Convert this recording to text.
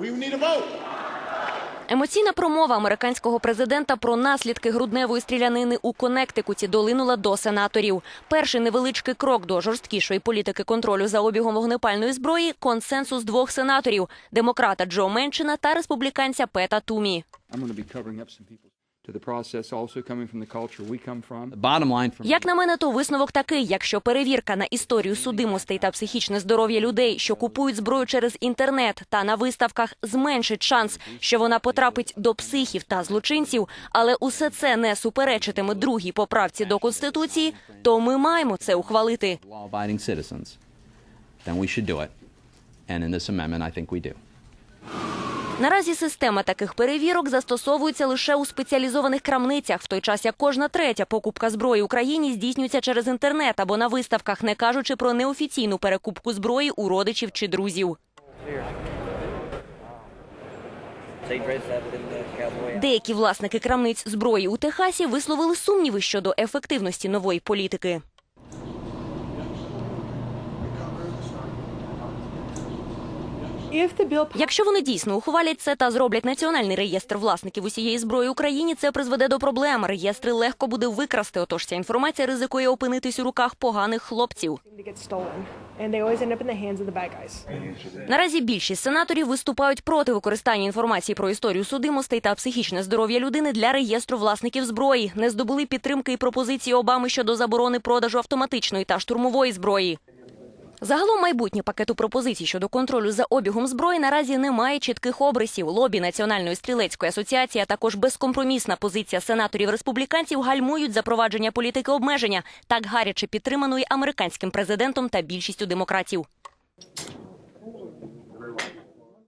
We need a vote. Емоційна промова американського президента про наслідки грудневої стрілянини у Коннектикуті долинула до сенаторів. Перший невеличкий крок до жорсткішої політики контролю за обігом вогнепальної зброї консенсус двох сенаторів демократа Джо Менчина та республіканця Пета Тумі. Як на мене, то висновок такий: якщо перевірка на історію судимостей та психічне здоров'я людей, що купують зброю через інтернет та на виставках, зменшить шанс, що вона потрапить до психів та злочинців, але усе це не суперечитиме другій поправці до конституції, то ми маємо це ухвалити. law-abiding citizens, then we should do it. And in this amendment, I think we do. Наразі система таких перевірок застосовується лише у спеціалізованих крамницях, в той час як кожна третя покупка зброї Україні здійснюється через інтернет або на виставках, не кажучи про неофіційну перекупку зброї у родичів чи друзів. Деякі власники крамниць зброї у Техасі висловили сумніви щодо ефективності нової політики. Якщо вони дійсно ухвалять це та зроблять національний реєстр власників усієї зброї Україні, це призведе до проблем. Реєстри легко буде викрасти. Отож ця інформація ризикує опинитись у руках поганих хлопців. Наразі більшість сенаторів виступають проти використання інформації про історію судимостей та психічне здоров'я людини для реєстру власників зброї. Не здобули підтримки і пропозиції Обами щодо заборони продажу автоматичної та штурмової зброї. Загалом майбутнє пакету пропозицій щодо контролю за обігом зброї наразі не має чітких обрисів. Лобі Національної стрілецької асоціації, а також безкомпромісна позиція сенаторів республіканців гальмують запровадження політики обмеження, так гаряче підтриманої американським президентом та більшістю демократів.